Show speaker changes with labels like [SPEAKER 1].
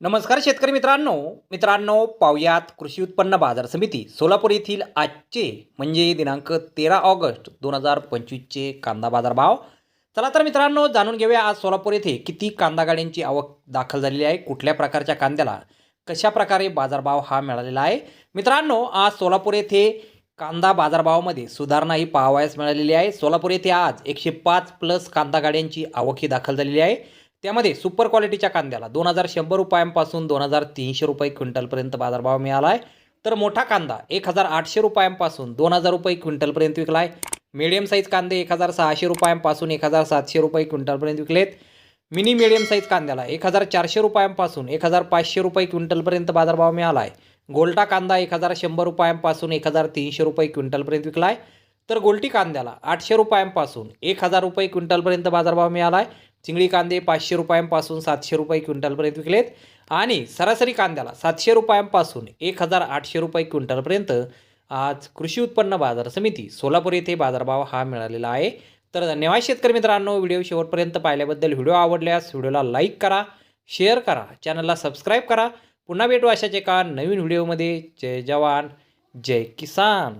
[SPEAKER 1] नमस्कार शेतकरी मित्रांनो. मित्रांनो पाहुयात कृषी उत्पन्न बाजार समिती सोलापूर येथील आजचे म्हणजे दिनांक तेरा ऑगस्ट दोन हजार पंचवीसचे कांदा बाजार भाव चला तर मित्रांनो जाणून घेऊया आज सोलापूर येथे किती कांदा गाड्यांची आवक दाखल झालेली आहे कुठल्या प्रकारच्या कांद्याला कशा प्रकारे बाजारभाव हा मिळालेला आहे. मित्रांनो आज सोलापूर येथे कांदा बाजारभावामध्ये सुधारणा ही पाहावयास मिळालेली आहे. सोलापूर येथे आज एकशे पाच प्लस कांदा गाड्यांची आवक ही दाखल झालेली आहे. त्यामध्ये सुपर क्वालिटीच्या कांद्याला दोन हजार शंभर रुपयांपासून दोन हजार तीनशे रुपये क्विंटलपर्यंत बाजारभाव मिळाला आहे तर मोठा कांदा एक हजार आठशे रुपयांपासून दोन हजार रुपये क्विंटलपर्यंत विकला आहे मिडियम साईज कांदे एक हजार सहाशे रुपयांपासून एक हजार सातशे रुपये क्विंटलपर्यंत विकलेत. मिनी मिडियम साईज कांद्याला एक हजार चारशे रुपयांपासून एक हजार पाचशे रुपये क्विंटलपर्यंत बाजारभाव मिळाला आहे गोल्टा कांदा एक हजार शंभर रुपयांपासून एक हजार तीनशे रुपये क्विंटलपर्यंत विकला आहे तर गोल्टी कांद्याला आठशे रुपयांपासून एक हजार रुपये क्विंटलपर्यंत बाजारभाव मिळाला आहे चिंगळी कांदे पाचशे रुपयांपासून सातशे रुपये क्विंटलपर्यंत विकलेत. आणि सरासरी कांद्याला सातशे रुपयांपासून एक हजार आठशे रुपये क्विंटलपर्यंत आज कृषी उत्पन्न बाजार समिती सोलापूर येथे बाजारभाव हा मिळालेला आहे. तर धन्यवाद शेतकरी मित्रांनो व्हिडिओ शेवटपर्यंत पाहिल्याबद्दल व्हिडिओ आवडल्यास व्हिडिओला लाईक करा शेअर करा चॅनलला सबस्क्राईब करा. पुन्हा भेटू अशाच एका नवीन व्हिडिओमध्ये. जय जवान जय किसान.